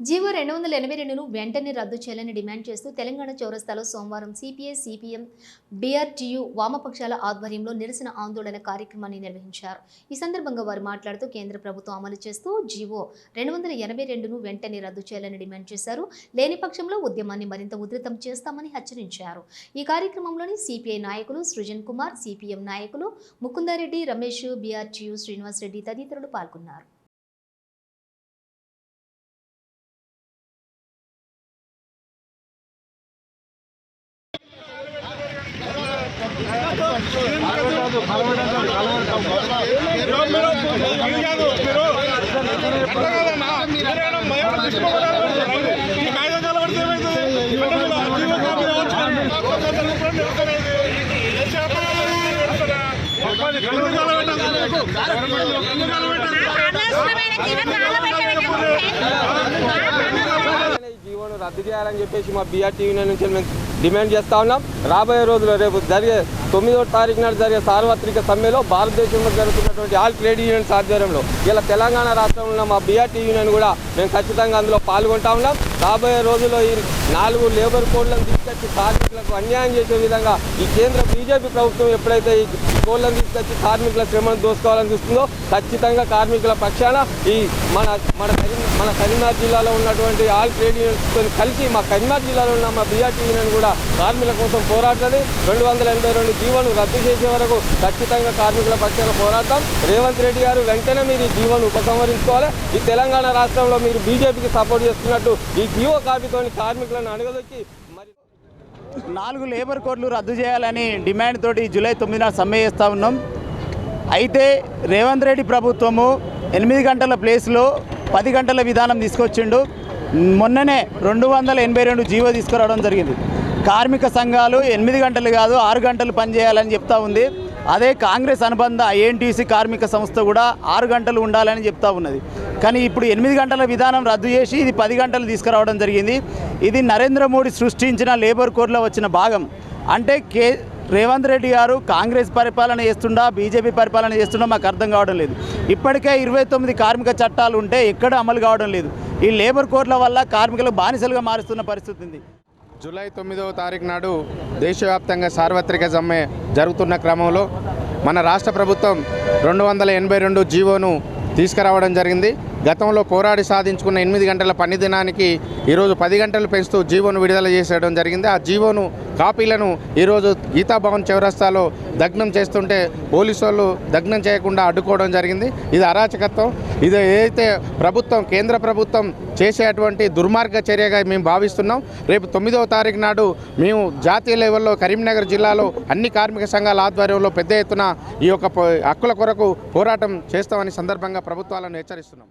GO రెండు వందల ఎనభై రెండును వెంటనే రద్దు చేయాలని డిమాండ్ చేస్తూ తెలంగాణ చౌరస్తాలో సోమవారం సిపిఐ సిపిఎం బీఆర్టీయూ వామపక్షాల ఆధ్వర్యంలో నిరసన ఆందోళన కార్యక్రమాన్ని నిర్వహించారు. ఈ సందర్భంగా వారు మాట్లాడుతూ కేంద్ర ప్రభుత్వం అమలు చేస్తూ జీవో రెండు వందల ఎనభై రెండును వెంటనే రద్దు చేయాలని డిమాండ్ చేశారు. లేని పక్షంలో ఉద్యమాన్ని మరింత ఉధృతం చేస్తామని హెచ్చరించారు. ఈ కార్యక్రమంలోని సిపిఐ నాయకులు సృజన్ కుమార్ సిపిఎం నాయకులు ముకుందారెడ్డి రమేష్ బీఆర్టీయూ శ్రీనివాస్ రెడ్డి తదితరులు పాల్గొన్నారు. అనవసరమైన జీవన కాలబెట్టబెట్టకుంటే ఈ రద్దు చేయాలని చెప్పేసి మా బీఆర్టీ యూనియన్ నుంచి మేము డిమాండ్ చేస్తా ఉన్నాం. రాబోయే రోజుల్లో రేపు జరిగే తొమ్మిదో తారీఖు నాడు జరిగే సార్వత్రిక సమ్మెలో భారతదేశంలో జరుగుతున్నటువంటి ఆల్ ట్రేడ్ యూనియన్స్ ఆధ్వర్యంలో ఇలా తెలంగాణ రాష్ట్రంలో ఉన్న మా బీఆర్టీ యూనియన్ కూడా మేము ఖచ్చితంగా అందులో పాల్గొంటా ఉన్నాం. రాబోయే రోజుల్లో ఈ నాలుగు లేబర్ కోడ్లను తీసుకొచ్చి కార్మికులకు అన్యాయం చేసే విధంగా ఈ కేంద్ర బీజేపీ ప్రభుత్వం ఎప్పుడైతే ఈ కోడ్లను తీసుకొచ్చి కార్మికుల శ్రమను దోసుకోవాలని చూస్తుందో ఖచ్చితంగా కార్మికుల పక్షాన ఈ మన మన మన కరీంనగర్ జిల్లాలో ఉన్నటువంటి ఆల్ ట్రేడ్ యూనియన్స్తో కలిసి మా కరీంనగర్ జిల్లాలో ఉన్న మా బీఆర్టీ యూనియన్ కూడా కార్మికుల కోసం పోరాడుతుంది. రెండు వందల ఎనభై రెండు జీవోను రద్దు చేసే వరకు ఖచ్చితంగా కార్మికుల పక్షాన పోరాడతాం. రేవంత్ రెడ్డి గారు వెంటనే మీరు ఈ జీవోను ఉపసంహరించుకోవాలి. ఈ తెలంగాణ రాష్ట్రంలో మీరు బీజేపీకి సపోర్ట్ చేస్తున్నట్టు ఈ జీవో కాపీతోని కార్మికులను అడగదొచ్చి మరి నాలుగు లేబర్ కోడ్లు రద్దు చేయాలని డిమాండ్ తోటి జూలై తొమ్మిదిన సమ్మె చేస్తూ ఉన్నాం. అయితే రేవంత్ రెడ్డి ప్రభుత్వము ఎనిమిది గంటల ప్లేస్లో పది గంటల విధానం తీసుకొచ్చిండు. మొన్ననే రెండు వందల ఎనభై రెండు జీవో తీసుకురావడం జరిగింది. కార్మిక సంఘాలు ఎనిమిది గంటలు కాదు ఆరు గంటలు పనిచేయాలని చెప్తా ఉంది. అదే కాంగ్రెస్ అనుబంధ ఐఎన్టీసీ కార్మిక సంస్థ కూడా ఆరు గంటలు ఉండాలని చెప్తా ఉన్నది. కానీ ఇప్పుడు ఎనిమిది గంటల విధానం రద్దు చేసి ఇది పది గంటలు తీసుకురావడం జరిగింది. ఇది నరేంద్ర మోడీ సృష్టించిన లేబర్ కోడ్లో వచ్చిన భాగం. అంటే కే రేవంత్ రెడ్డి గారు కాంగ్రెస్ పరిపాలన చేస్తుండా బీజేపీ పరిపాలన చేస్తుండా మాకు అర్థం కావడం లేదు. ఇప్పటికే ఇరవై తొమ్మిది కార్మిక చట్టాలు ఉంటే ఎక్కడ అమలు కావడం లేదు. ఈ లేబర్ కోడ్ల వల్ల కార్మికులకు బానిసలుగా మారుస్తున్న పరిస్థితి ఉంది. జూలై తొమ్మిదవ తారీఖు నాడు దేశవ్యాప్తంగా సార్వత్రిక సమ్మె జరుగుతున్న క్రమంలో మన రాష్ట్ర ప్రభుత్వం రెండు వందల ఎనభై రెండు జీవోను తీసుకురావడం జరిగింది. గతంలో పోరాడి సాధించుకున్న ఎనిమిది గంటల పని దినానికి ఈరోజు పది గంటలు పెంచుతూ జీవోను విడుదల చేసేయడం జరిగింది. ఆ జీవోను కాపీలను ఈరోజు గీతాభవన్ చౌరస్తాలో దగ్నం చేస్తుంటే పోలీసు వాళ్ళు దగ్నం చేయకుండా అడ్డుకోవడం జరిగింది. ఇది అరాచకత్వం. ఇది ఏదైతే ప్రభుత్వం కేంద్ర ప్రభుత్వం చేసేటువంటి దుర్మార్గ చర్యగా మేము భావిస్తున్నాం. రేపు తొమ్మిదవ తారీఖు నాడు మేము జాతీయ లెవెల్లో కరీంనగర్ జిల్లాలో అన్ని కార్మిక సంఘాల ఆధ్వర్యంలో పెద్ద ఎత్తున ఈ యొక్క హక్కుల కొరకు పోరాటం చేస్తామని సందర్భంగా ప్రభుత్వాలను హెచ్చరిస్తున్నాం.